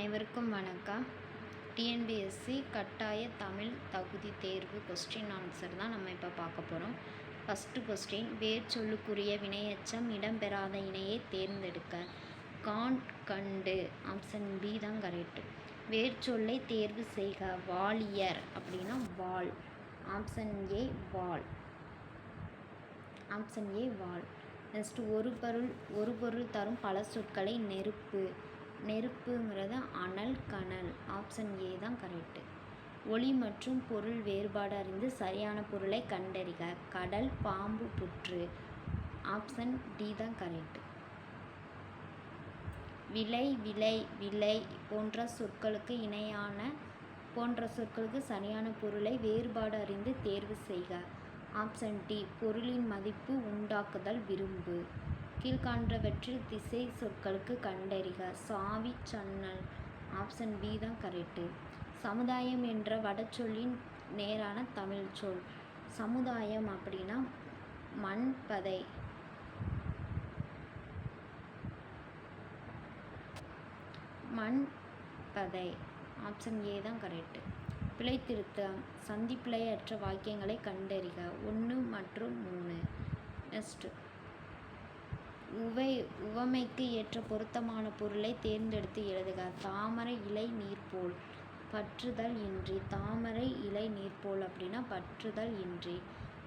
அனைவருக்கும் வணக்கம். டிஎன்பிஎஸ்சி கட்டாய தமிழ் தகுதி தேர்வு கொஸ்டின் ஆன்சர் தான் நம்ம இப்போ பார்க்க போகிறோம் ஃபஸ்ட்டு கொஸ்டின் வேர் சொல்லுக்குரிய வினையச்சம் இடம்பெறாத இணையை தேர்ந்தெடுக்க கான் கண்டு ஆப்ஷன் பி தான் கரெக்டு வேர் சொல்லை தேர்வு செய்க வாலியர் அப்படின்னா வாள் ஆப்ஷன் ஏ வால். ஆப்ஷன் ஏ வால். நெக்ஸ்ட் ஒரு பொருள் ஒரு பொருள் தரும் பல சொற்களை நெருப்பு. நெருப்புங்கிறது அனல் கனல் ஆப்ஷன் ஏ தான் கரெக்டு ஒளி மற்றும் பொருள் வேறுபாடு அறிந்து சரியான பொருளை கண்டறிக. கடல் பாம்பு புற்று ஆப்ஷன் டி தான் கரெக்டு விலை விலை விலை போன்ற சொற்களுக்கு இணையான போன்ற சொற்களுக்கு சரியான பொருளை வேறுபாடு அறிந்து தேர்வு செய்க. ஆப்ஷன் டி பொருளின் மதிப்பு உண்டாக்குதல் விரும்பு. கீழ்காண்றவற்றில் திசை சொற்களுக்கு கண்டறிக. சாவி சன்னல் ஆப்ஷன் பி தான் கரெக்டு சமுதாயம் என்ற வடச்சொல்லின் நேரான தமிழ் சொல். சமுதாயம் அப்படின்னா மண்பதை மண்பதை ஆப்ஷன் ஏ தான் கரெக்டு பிழை திருத்தம். சந்தி வாக்கியங்களை கண்டறிக. ஒன்று மற்றும் மூணு. நெக்ஸ்ட்டு. உவை உவமைக்கு ஏற்ற பொருத்தமான பொருளை தேர்ந்தெடுத்து எழுதுக. தாமரை இலை நீர்போல் பற்றுதல் இன்றி. தாமரை இலை நீர்போல் அப்படின்னா பற்றுதல் இன்றி.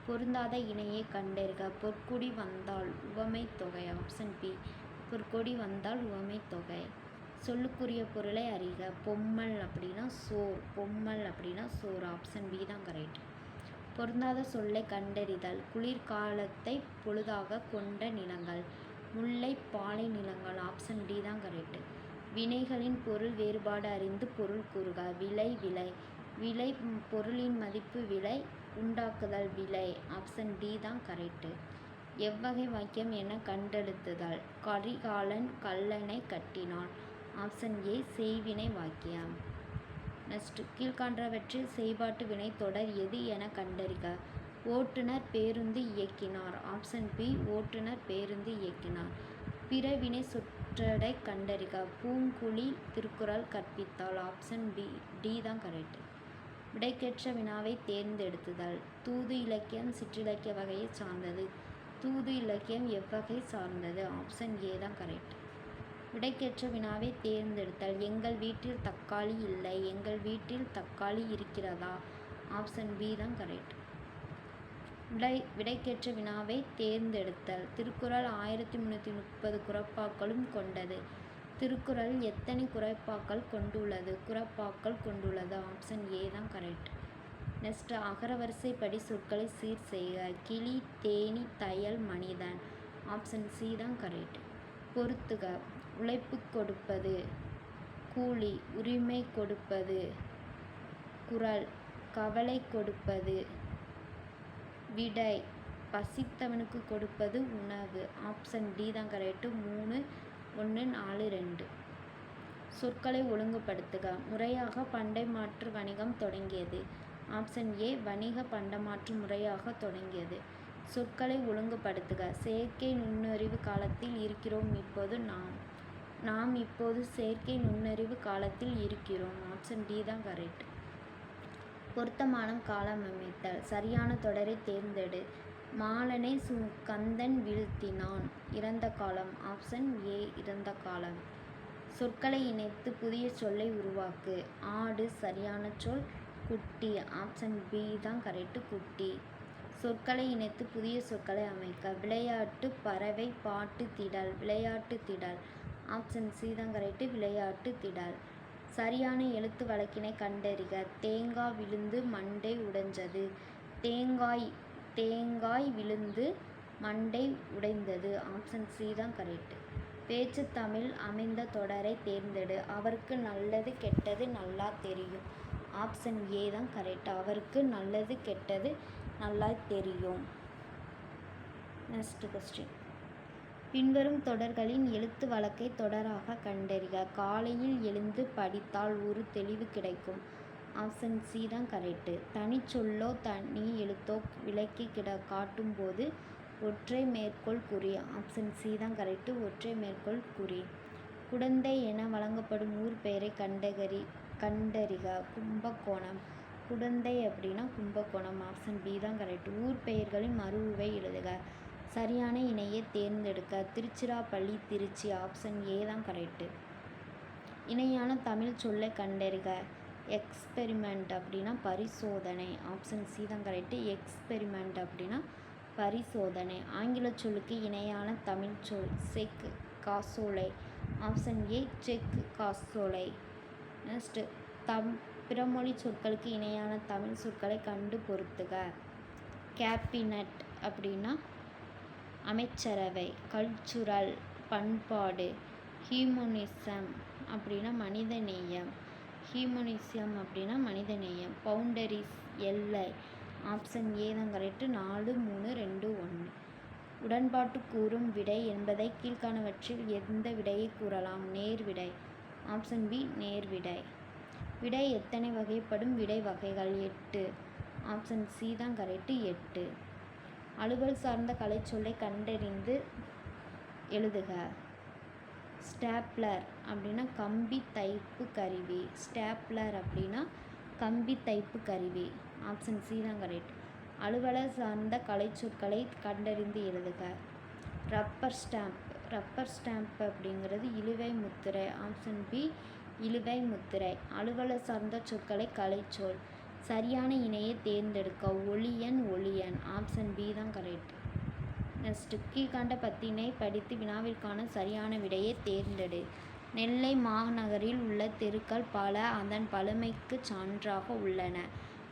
பொருந்தாத இணையை கண்டறிக பொற்குடி வந்தால் உவமை தொகை. ஆப்ஷன் பி பொற்கொடி வந்தால் உவமை தொகை. சொல்லுக்குரிய பொருளை அறிக. பொம்மல் அப்படின்னா சோர். பொம்மல் அப்படின்னா சோர் ஆப்ஷன் பி தான் கரெக்ட் பொருந்தாத சொல்லை கண்டறிதல். குளிர்காலத்தை பொழுதாக கொண்ட நிலங்கள். முல்லை பாலை நிலங்கள் ஆப்ஷன் டி தான் கரெக்டு வினைகளின் பொருள் வேறுபாடு அறிந்து பொருள் கூறுக. விலை விலை விலை பொருளின் மதிப்பு விலை உண்டாக்குதல் விலை ஆப்ஷன் டி தான் கரெக்டு எவ்வகை வாக்கியம் என கண்டெடுத்துதல் கரிகாலன் கல்லனை கட்டினான். ஆப்ஷன் ஏ செய்வினை வாக்கியம். நெக்ஸ்ட் கீழ்காண்றவற்றில் செய்பாட்டு வினை தொடர் எது என கண்டறிக. ஓட்டுநர் பேருந்து இயக்கினார். ஆப்ஷன் பி ஓட்டுநர் பேருந்து இயக்கினார். பிற வினை சுற்றடை கண்டறிக. பூங்குழி திருக்குறள் கற்பித்தாள். ஆப்ஷன் பி டி தான் கரெக்ட் விடைக்கேற்ற வினாவை தேர்ந்தெடுத்துதல். தூது இலக்கியம் சிற்றிலக்கிய வகையை சார்ந்தது. தூது இலக்கியம் எவ்வகை சார்ந்தது? ஆப்ஷன் ஏ தான் கரெக்ட் விடைக்கேற்ற வினாவை தேர்ந்தெடுத்தல். எங்கள் வீட்டில் தக்காளி இல்லை. எங்கள் வீட்டில் தக்காளி இருக்கிறதா? ஆப்ஷன் பி தான் கரெக்ட் விடை விடைக்கேற்ற வினாவை தேர்ந்தெடுத்தல். திருக்குறள் ஆயிரத்தி முந்நூற்றி முப்பது குறப்பாக்களும் கொண்டது. திருக்குறள் எத்தனை குறைப்பாக்கள் கொண்டுள்ளது? குறப்பாக்கள் கொண்டுள்ளது. ஆப்ஷன் ஏ தான் கரெக்ட் நெக்ஸ்ட் அகரவரிசைப்படி சொற்களை சீர் செய்க. கிளி தேனி தையல் மனிதன். ஆப்ஷன் சி தான் கரெக்ட் பொறுத்துக. உழைப்பு கொடுப்பது. கூலி உரிமை கொடுப்பது. குரல் கவலை கொடுப்பது. விடை. பசித்தவனுக்கு கொடுப்பது உணவு. ஆப்ஷன் டி தான் கரெக்டு மூணு ஒன்று நாலு ரெண்டு. சொற்களை ஒழுங்குபடுத்துக. முறையாக பண்டை மாற்று வணிகம் தொடங்கியது. ஆப்ஷன் ஏ வணிக பண்டமாற்று முறையாக தொடங்கியது. சொற்களை ஒழுங்குபடுத்துக. செயற்கை நுண்ணறிவு காலத்தில் இருக்கிறோம் இப்போது நாம். நாம் இப்போது செயற்கை நுண்ணறிவு காலத்தில் இருக்கிறோம். ஆப்ஷன் டி தான் கரெக்ட் பொருத்தமான காலம் அமைத்தல். சரியான தொடரை தேர்ந்தெடு. மாலனை சு கந்தன் வீழ்த்தினான். இறந்த காலம். ஆப்ஷன் ஏ இறந்த காலம். சொற்களை இணைத்து புதிய சொல்லை உருவாக்கு. ஆடு சரியான சொல். குட்டி. ஆப்ஷன் பி தான் கரெக்டு குட்டி. சொற்களை இணைத்து புதிய சொற்களை அமைக்க. விளையாட்டு பறவை பாட்டு திடல். விளையாட்டு திடல். ஆப்ஷன் சி தான் கரெக்டு. விளையாட்டு திடல். சரியான எழுத்து வழக்கினை கண்டறிக. தேங்காய் விழுந்து மண்டை உடைஞ்சது. தேங்காய் தேங்காய் விழுந்து மண்டை உடைந்தது. ஆப்ஷன் சி தான் கரெக்டு பேச்சு தமிழ் அமைந்த தொடரை தேர்ந்தெடு. அவருக்கு நல்லது கெட்டது நல்லா தெரியும். ஆப்ஷன் ஏ தான் கரெக்ட் அவருக்கு நல்லது கெட்டது நல்லா தெரியும். நெக்ஸ்ட் கொஸ்டின் பின்வரும் தொடர்களின் எழுத்து வழக்கை தொடராக கண்டறிக. காலையில் எழுந்து படித்தால் ஒரு தெளிவு கிடைக்கும். ஆப்ஷன் சி தான் கரெக்டு தனிச்சொல்லோ தனி எழுத்தோ விளக்கி கிட காட்டும்போது ஒற்றை மேற்கோள் குறி. ஆப்ஷன் சி தான் கரெக்டு ஒற்றை மேற்கோள் குறி. குடந்தை என வழங்கப்படும் ஊர் பெயரை கண்டகரி கண்டறிக. கும்பகோணம். குடந்தை அப்படின்னா கும்பகோணம். ஆப்ஷன் பி தான் கரெக்ட் ஊர் பெயர்களின் மறுவை எழுதுக. சரியான இணையை தேர்ந்தெடுக்க திருச்சிராப்பள்ளி திருச்சி ஆப்ஷன் ஏ தான் கரெக்டு இணையான தமிழ் சொல்லை கண்டறிக. எக்ஸ்பெரிமெண்ட் அப்படின்னா பரிசோதனை. ஆப்ஷன் சி தான் கரெக்டு எக்ஸ்பெரிமெண்ட் அப்படின்னா பரிசோதனை. ஆங்கில சொல்லுக்கு இணையான தமிழ் சொல் செக் காசோலை. ஆப்ஷன் ஏ செக் காசோலை. நெக்ஸ்ட்டு தம் பிறமொழி சொற்களுக்கு இணையான தமிழ் சொற்களை கண்டு பொருத்துக கேபினட் அப்படின்னா அமைச்சரவை கல்ச்சுரல் பண்பாடு ஹியூமனிசம் அப்படின்னா மனிதநேயம். ஹியூமனிசம் அப்படின்னா மனிதநேயம். பவுண்டரிஸ் எல்லை ஆப்ஷன் ஏ தான் கரெக்டு நாலு மூணு ரெண்டு ஒன்று. உடன்பாட்டு கூறும் விடை என்பதை கீழ்காணவற்றில் எந்த விடையை கூறலாம்? நேர் விடை. ஆப்ஷன் பி நேர் விடை. விடை எத்தனை வகைப்படும்? விடை வகைகள் எட்டு. ஆப்ஷன் சி தான் கரெக்டு எட்டு. அலுவல் சார்ந்த கலைச்சொல்லை கண்டறிந்து எழுதுக. ஸ்டாப்லர் அப்படின்னா கம்பி தைப்பு கருவி. ஸ்டாப்லர் அப்படின்னா கம்பி தைப்பு கருவி. ஆப்ஷன் சி தான் கரெக்ட் அலுவலர் சார்ந்த கலைச்சொற்களை கண்டறிந்து எழுதுக. Rubber stamp. ரப்பர் ஸ்டாம்ப் அப்படிங்கிறது இழுவை முத்திரை. ஆப்ஷன் பி இழுவை முத்திரை. அலுவலர் சார்ந்த சொற்களை கலைச்சொல். சரியான இணையை தேர்ந்தெடுக்க ஒளியன் ஒளியன். ஆப்ஷன் பி தான் கரெக்ட் நெக்ஸ்ட் கீழ்காண்ட பத்தினை படித்து வினாவிற்கான சரியான விடையை தேர்ந்தெடு. நெல்லை மாநகரில் உள்ள தெருக்கள் பல அதன் பழமைக்கு சான்றாக உள்ளன.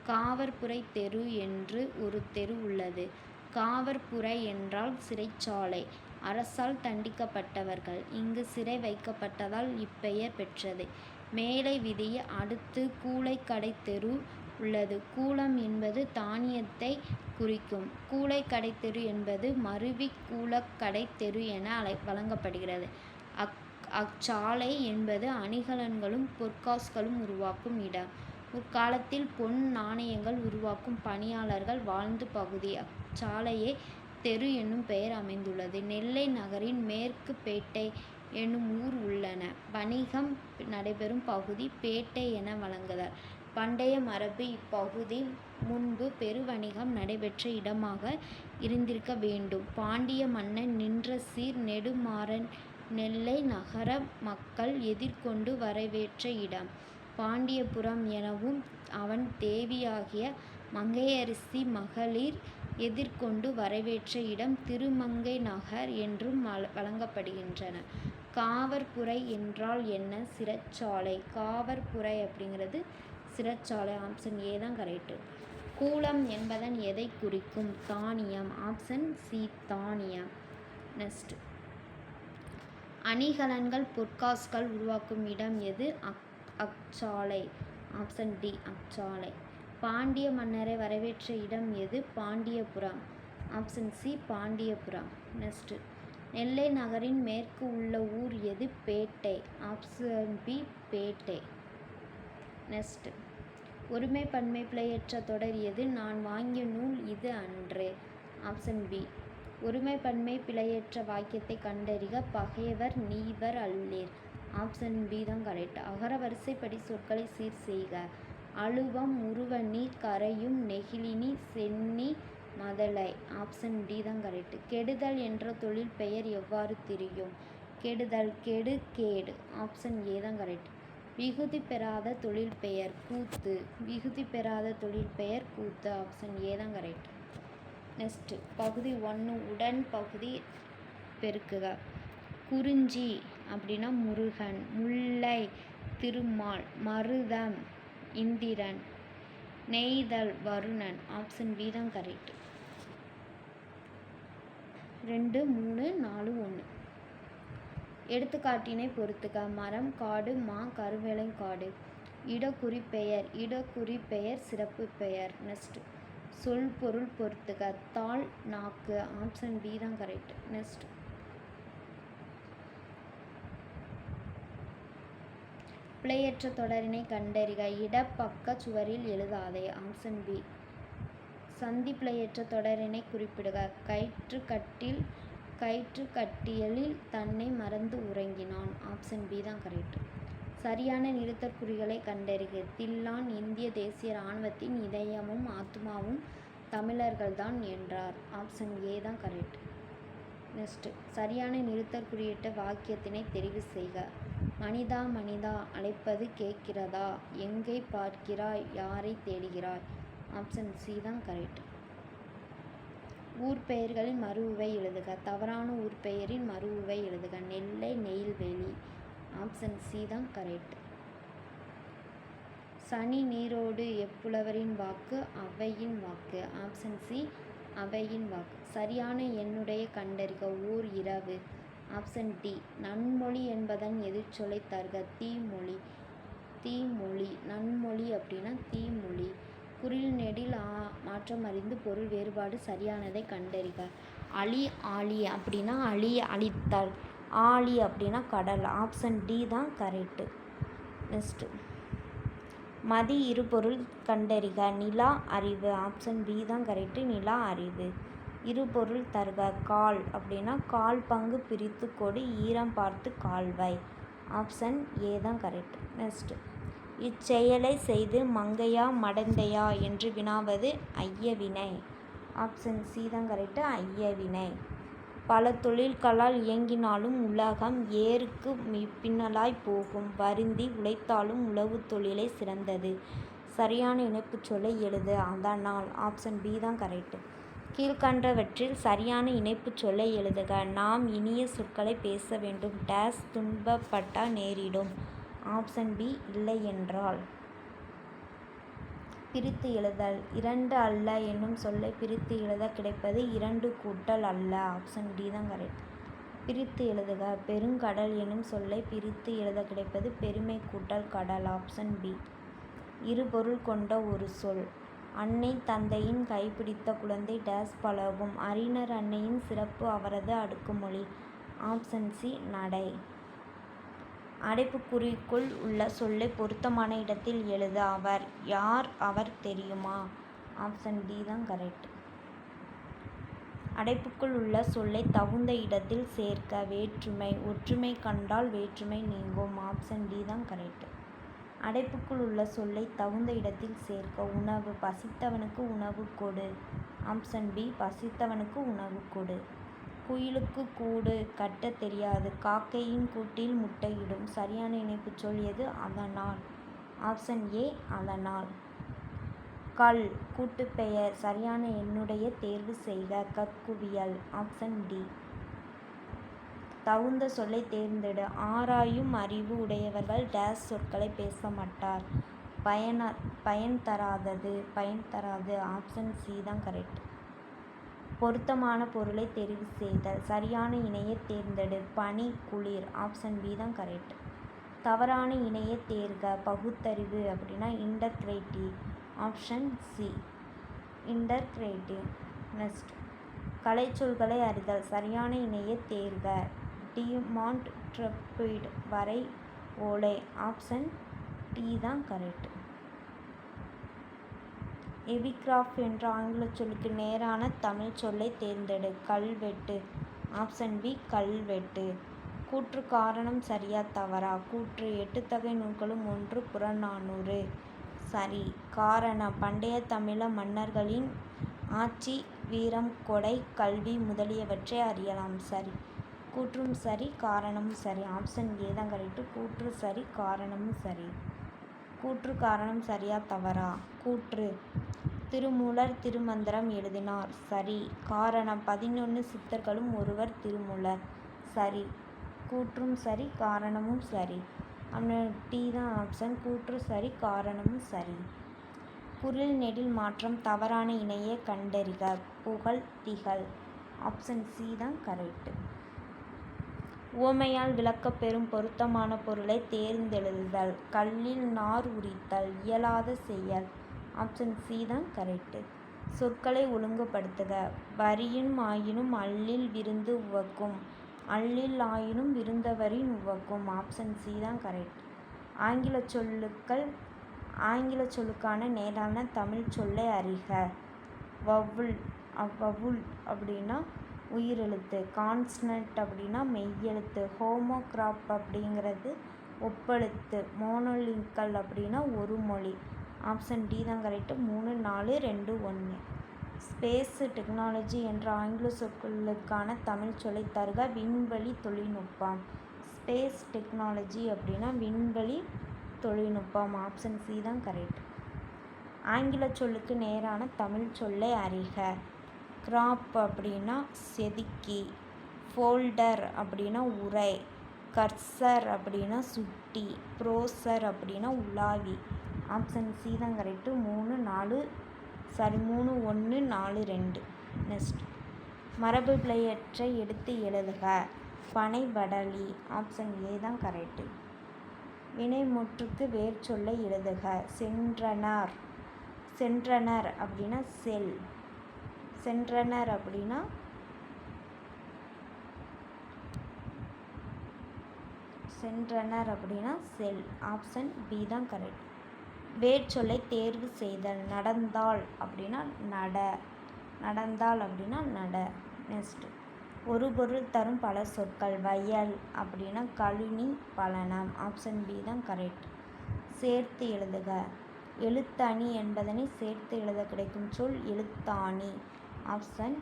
காவற்புரை தெரு என்று ஒரு தெரு உள்ளது. காவற்புரை என்றால் சிறைச்சாலை. அரசால் தண்டிக்கப்பட்டவர்கள். இங்கு சிறை வைக்கப்பட்டதால் இப்பெயர் பெற்றது. மேலை விதியை அடுத்து கூலைக்கடை தெரு உள்ளது. கூலம் என்பது தானியத்தை குறிக்கும். கூலை கடைத்தெரு என்பது மருவி கூலக்கடை தெரு என அழை வழங்கப்படுகிறது. அக் அச்சாலை என்பது அணிகலன்களும் பொற்காசுகளும் உருவாக்கும் இடம். முற்காலத்தில் பொன் நாணயங்கள் உருவாக்கும் பணியாளர்கள் வாழ்ந்து பகுதி. அச்சாலையே தெரு என்னும் பெயர் அமைந்துள்ளது. நெல்லை நகரின் மேற்கு பேட்டை என்னும் ஊர் உள்ளன. வணிகம் நடைபெறும் பகுதி பேட்டை என வழங்குதல். பண்டைய மரபு இப்பகுதி முன்பு பெருவணிகம் நடைபெற்ற இடமாக இருந்திருக்க வேண்டும். பாண்டிய மன்னன் நின்ற சீர் நெடுமாறன் நெல்லை நகர மக்கள் எதிர்கொண்டு வரவேற்ற இடம். பாண்டியபுரம் எனவும் அவன் தேவியாகிய மங்கையரசி மகளிர் எதிர்கொண்டு வரவேற்ற இடம் திருமங்கை நகர் என்றும் வழங்கப்படுகின்றன. காவற்புரை என்றால் என்ன? சிறைச்சாலை காவற்புரை அப்படிங்கிறது சிறைச்சாலை ஆப்ஷன் ஏ தான் கரெக்டு கூலம் என்பதன் எதை குறிக்கும்? தானியம். ஆப்ஷன் சி தானியம். நெக்ஸ்ட் அணிகலன்கள் பொற்காசுகள் உருவாக்கும் இடம் எது? அக் அச்சாலை ஆப்ஷன் டி அச்சாலை பாண்டிய மன்னரை வரவேற்ற இடம் எது? Pandiyapuram. Option C Pandiyapuram. Next Nellai நகரின் மேற்கு உள்ள ஊர் எது? Pettai. Option B Pettai. Next ஒருமை பன்மை பிழையற்ற தொடர் எது? நான் வாங்கிய நூல் இது அன்று. ஆப்ஷன் பி ஒருமை பன்மை பிழையற்ற வாக்கியத்தை கண்டறிக பகைவர் நீவர் அல்லீர் ஆப்ஷன் பி தான் கரெக்ட் அகர வரிசைப்படி சொற்களை சீர் செய்க. அழுவம் உருவணி கரையும் நெகிழினி சென்னி மதலை. ஆப்ஷன் டி தான் கரெக்ட் கெடுதல் என்ற தொழில் பெயர் எவ்வாறு தெரியும்? கெடுதல் கெடு கேடு. ஆப்ஷன் ஏ தான் கரெக்ட் விகுதி பெறாத தொழில் பெயர் கூத்து. விகுதி பெறாத தொழில் பெயர் கூத்து. ஆப்ஷன் ஏ தான் கரெக்ட் நெக்ஸ்ட்டு பகுதி ஒன்று உடன் பகுதி பெருக்குக. குறிஞ்சி அப்படின்னா முருகன் முல்லை திருமால் மருதம் இந்திரன் நெய்தல் வருணன். ஆப்ஷன் பி தான் கரெக்ட் ரெண்டு மூணு நாலு ஒன்று எடுத்துக்காட்டினை பொறுத்துக. மரம் காடு மா கருவேலங்காடு இடக்குறிப்பெயர் இடக்குறிப்பெயர் சிறப்பு பெயர். நெக்ஸ்ட். சொல் பொருள் பொறுத்துக. தாள் நாக்கு ஆப்ஷன் பி தான் கரெக்ட். நெக்ஸ்ட். பிழையற்ற தொடரினை கண்டறிக. இடப்பக்க சுவரில் எழுதாதே. ஆப்ஷன் பி சந்தி பிழையற்ற தொடரினை குறிப்பிடுக. கயிற்று கட்டில் கயிற்று கட்டியலில் தன்னை மறந்து உறங்கினான். ஆப்ஷன் பி தான் கரெக்ட். சரியான நிறுத்தற்குறிகளை கண்டறிக. தில்லான் இந்திய தேசிய இராணுவத்தின் இதயமும் ஆத்மாவும் தமிழர்கள்தான் என்றார். ஆப்ஷன் ஏ தான் கரெக்ட். நெக்ஸ்ட். சரியான நிறுத்தற்குறியிட்ட வாக்கியத்தினை தெரிவு செய்க. மனிதா மனிதா அழைப்பது கேட்கிறதா? எங்கே பார்க்கிறாய்? யாரை தேடுகிறாய்? ஆப்ஷன் சி தான் கரெக்ட். ஊர் பெயர்களின் மறுவுவை எழுதுக. தவறான ஊர் பெயரின் மறுவுவை எழுதுக. நெல்லை நெய்வேலி ஆப்ஷன் சி தான் கரெக்ட். சனி நீரோடு எப்புலவரின் வாக்கு? அவையின் வாக்கு. ஆப்ஷன் சி அவையின் வாக்கு. சரியான எண்ணுடைய கண்டறிக. ஊர் இரவு. ஆப்ஷன் டி நன்மொழி என்பதன் எதிர்ச்சொலை தருக. தீமொழி. தீமொழி. நன்மொழி அப்படின்னா தீமொழி. குறில் நெடில் ஆ மாற்றம் அறிந்து பொருள் வேறுபாடு சரியானதை கண்டறிக. அழி ஆழி அப்படின்னா அழி அழித்தல். ஆழி அப்படின்னா கடல். ஆப்ஷன் டி தான் கரெக்டு நெக்ஸ்ட்டு. மதி இருபொருள் கண்டறிக. நிலா அறிவு. ஆப்ஷன் பி தான் கரெக்டு நிலா அறிவு. இருபொருள் தருக. கால் அப்படின்னா கால் பங்கு பிரித்து கொடு. ஈரம் பார்த்து கால்வாய். ஆப்ஷன் ஏ தான் கரெக்ட் நெக்ஸ்ட்டு. இச்செயலை செய்து மங்கையா மடந்தையா என்று வினாவது ஐயவினை. ஆப்ஷன் சி தான் கரெக்டு. ஐயவினை. பல தொழில்களால் இயங்கினாலும் உலகம் ஏருக்கு பின்னலாய் போகும். வருந்தி உழைத்தாலும் உழவு தொழிலே சிறந்தது. சரியான இணைப்புச் சொல்லை எழுது. அதனால் ஆப்ஷன் பி தான் கரெக்டு. கீழ்கண்டவற்றில் சரியான இணைப்புச் சொல்லை எழுதுக. நாம் இனிய சொற்களை பேச வேண்டும். டேஸ் துன்பப்பட்டா நேரிடும். ஆப்ஷன் பி இல்லை என்றால் பிரித்து எழுதல். இரண்டு அல்ல என்னும் சொல்லை பிரித்து எழுத கிடைப்பது இரண்டு கூட்டல் அல்ல. ஆப்ஷன் டி தான் கரெக்ட் பிரித்து எழுதுக. பெருங்கடல் என்னும் சொல்லை பிரித்து எழுத கிடைப்பது பெருமை கூட்டல் கடல். Option B. இரு பொருள் கொண்ட ஒரு சொல். அன்னை தந்தையின் கைப்பிடித்த குழந்தை டேஸ் பழகும். அறிஞர் அன்னையின் சிறப்பு அவரது அடுக்குமொழி. ஆப்ஷன் சி நடை. அடைப்புக்குறிக்குள் உள்ள சொல்லை பொருத்தமான இடத்தில் எழுத அவர். யார் அவர் தெரியுமா? ஆப்ஷன் டி தான் கரெக்ட். அடைப்புக்குள் உள்ள சொல்லை தகுந்த இடத்தில் சேர்க்க வேற்றுமை ஒற்றுமை கண்டால் வேற்றுமை நீங்கும். ஆப்ஷன் டி தான் கரெக்ட். அடைப்புக்குள் உள்ள சொல்லை தகுந்த இடத்தில் சேர்க்க உணவு பசித்தவனுக்கு உணவு கொடு. ஆப்ஷன் பி பசித்தவனுக்கு உணவு கொடு. குயிலுக்கு கூடு கட்டத் தெரியாது. காக்கையின் கூட்டில் முட்டையிடும். சரியான இணைப்புச் சொல் எது? அதனால். ஆப்ஷன் ஏ அதனால். கல் கூட்டுப்பெயர். சரியான என்னுடைய தேர்வு செய்க. கற்குவியல். Option D. தகுந்த சொல்லை தேர்ந்தெடு. ஆராயும் அறிவு உடையவர்கள் டேஸ் சொற்களை பேச மாட்டார். பயன பயன் தராதது. பயன் தராது. ஆப்ஷன் சி தான் கரெக்ட். பொருத்தமான பொருளை தெரிவு செய்தல். சரியான இணையை தேர்ந்தெடு. பனி குளிர். ஆப்ஷன் பி தான் கரெக்ட் தவறான இணையை தேர்க. பகுத்தறிவு அப்படின்னா integrity option C integrative next கலைச்சொற்களை அறிதல். சரியான இணையை தேர்க. டிமாண்ட் ட்ரப்பிட் வரை ஓலை. ஆப்ஷன் டி தான் கரெக்ட் எபிகிராஃப் என்ற ஆங்கிலச் சொல்லுக்கு நேரான தமிழ் சொல்லை தேர்ந்தெடு. கல்வெட்டு. ஆப்ஷன் பி கல்வெட்டு. கூற்று காரணம் சரியா தவறா? கூற்று எட்டுத்தகை நூல்களும் ஒன்று புறநானூறு. சரி. காரணம். பண்டைய தமிழ மன்னர்களின் ஆட்சி வீரம் கொடை கல்வி முதலியவற்றை அறியலாம். சரி. கூற்றும் சரி காரணமும் சரி. ஆப்ஷன் ஏ தான் கரெக்டு கூற்று சரி காரணமும் சரி. கூற்று காரணம் சரியா தவறா? கூற்று. திருமூலர் திருமந்திரம் எழுதினார். சரி. காரணம் பதினொன்று சித்தர்களும் ஒருவர் திருமூலர். சரி. கூற்றும் சரி காரணமும் சரி. டி தான் ஆப்ஷன் கூற்று சரி காரணமும் சரி. குரில் நெடில் மாற்றம் தவறான இணையை கண்டறிக. புகழ் திகழ். ஆப்ஷன் சி தான் கரெக்டு உவமையால் விளக்கப்பெறும் பொருத்தமான பொருளை தேர்ந்தெழுதுதல் கல்லில் நார் உரித்தல் இயலாத செயல். ஆப்ஷன் சி தான் கரெக்டு சொற்களை ஒழுங்குபடுத்துக. வரியின் ஆயினும் அல்லில் விருந்து உவக்கும். அல்லில் ஆயினும் விருந்தவரின் உவக்கும். ஆப்ஷன் சி தான் கரெக்ட் ஆங்கில சொல்லுக்கள் ஆங்கில சொல்லுக்கான நேரான தமிழ் சொல்லை அறிக. வவுல் வவுல் அப்படின்னா உயிரெழுத்து கான்ஸ்னட் அப்படின்னா மெய்யெழுத்து ஹோமோகிராப் அப்படிங்கிறது ஒப்பெழுத்து மோனோலிங்கல் அப்படின்னா ஒரு மொழி. ஆப்ஷன் டி தான் கரெக்டு மூணு நாலு ரெண்டு ஒன்று ஸ்பேஸ் டெக்னாலஜி என்ற ஆங்கில சொற்களுக்கான தமிழ் சொல்லை தருக விண்வெளி தொழில்நுட்பம். ஸ்பேஸ் டெக்னாலஜி அப்படின்னா விண்வெளி தொழில்நுட்பம். ஆப்ஷன் சி தான் கரெக்ட் ஆங்கில சொல்லுக்கு நேரான தமிழ் சொல்லை அறிக. கிராப் அப்படின்னா செதுக்கி ஃபோல்டர் அப்படின்னா உரை கர்சர் அப்படின்னா சுட்டி ப்ரோசர் அப்படின்னா உலாவி. ஆப்ஷன் சி தான் கரெக்டு மூணு நாலு சாரி மூணு ஒன்று நாலு ரெண்டு. நெக்ஸ்ட் மரபு பிழையற்ற எடுத்து எழுதுக. பனை வடலி. ஆப்ஷன் ஏ தான் கரெக்டு வினைமுற்றுக்கு வேர் சொல்லை எழுதுக. சென்றனர். சென்றனர் அப்படின்னா செல். சென்றனர் அப்படின்னா சென்றனர் அப்படின்னா செல் ஆப்ஷன் பி தான் கரெக்ட் வேர்ச்சொல்லை தேர்வு செய்தல் நடந்தால் அப்படின்னா நட நடந்தால் அப்படின்னா நட நெக்ஸ்ட் ஒரு பொருள் தரும் பல சொற்கள் வயல் அப்படின்னா கழினி பலனம் ஆப்ஷன் பி தான் கரெக்ட் சேர்த்து எழுதுக. எழுத்தாணி என்பதனை சேர்த்து எழுத கிடைக்கும் சொல் எழுத்தாணி. ஆப்ஷன்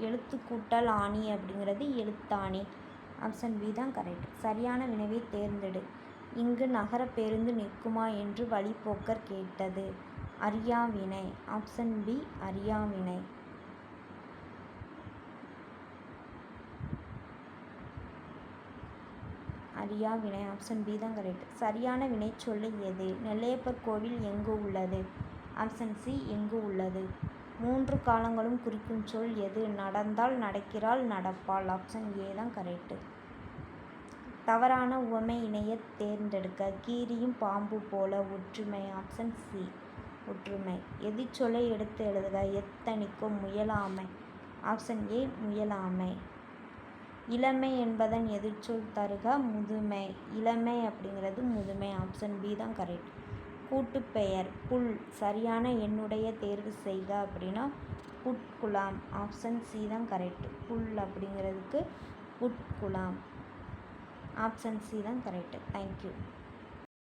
எழுத்துக்கூட்டல் ஆணி அப்படிங்கிறது எழுத்தாணி. ஆப்ஷன் பி தான் கரெக்ட். சரியான வினைவை தேர்ந்தெடு. இங்கு நகர பேருந்து நிற்குமா என்று வழிப்போக்கர் கேட்டது. அறியாவினை ஆப்ஷன் பி அறியாவினை அறியா வினை. ஆப்ஷன் பி தான் கரெக்ட். சரியான வினை சொல்லு எது? நெல்லையப்பர் கோவில் எங்கு உள்ளது? ஆப்ஷன் சி எங்கு உள்ளது? மூன்று காலங்களும் குறிக்கும் சொல் எது? நடந்தால் நடக்கிறாள் நடப்பாள். ஆப்ஷன் ஏ தான் கரெக்டு தவறான உவமை இணைய தேர்ந்தெடுக்க கீரியும் பாம்பு போல ஒற்றுமை. ஆப்ஷன் சி ஒற்றுமை. எதிர்ச்சொல்லை எடுத்து எழுதுக. எத்தனிக்கும் முயலாமை. ஆப்ஷன் ஏ முயலாமை. இளமை என்பதன் எதிர்ச்சொல் தருக. முதுமை. இளமை அப்படிங்கிறது முதுமை. ஆப்ஷன் பி தான் கரெக்ட் கூட்டுப்பெயர். புல் சரியான எண்ணுடைய தேர்வு செய்க அப்படின்னா புட்குலாம் ஆப்ஷன் சி தான் கரெக்ட் புல் அப்படிங்கிறதுக்கு புட்குலாம் ஆப்ஷன் சி தான் கரெக்டு தேங்க்யூ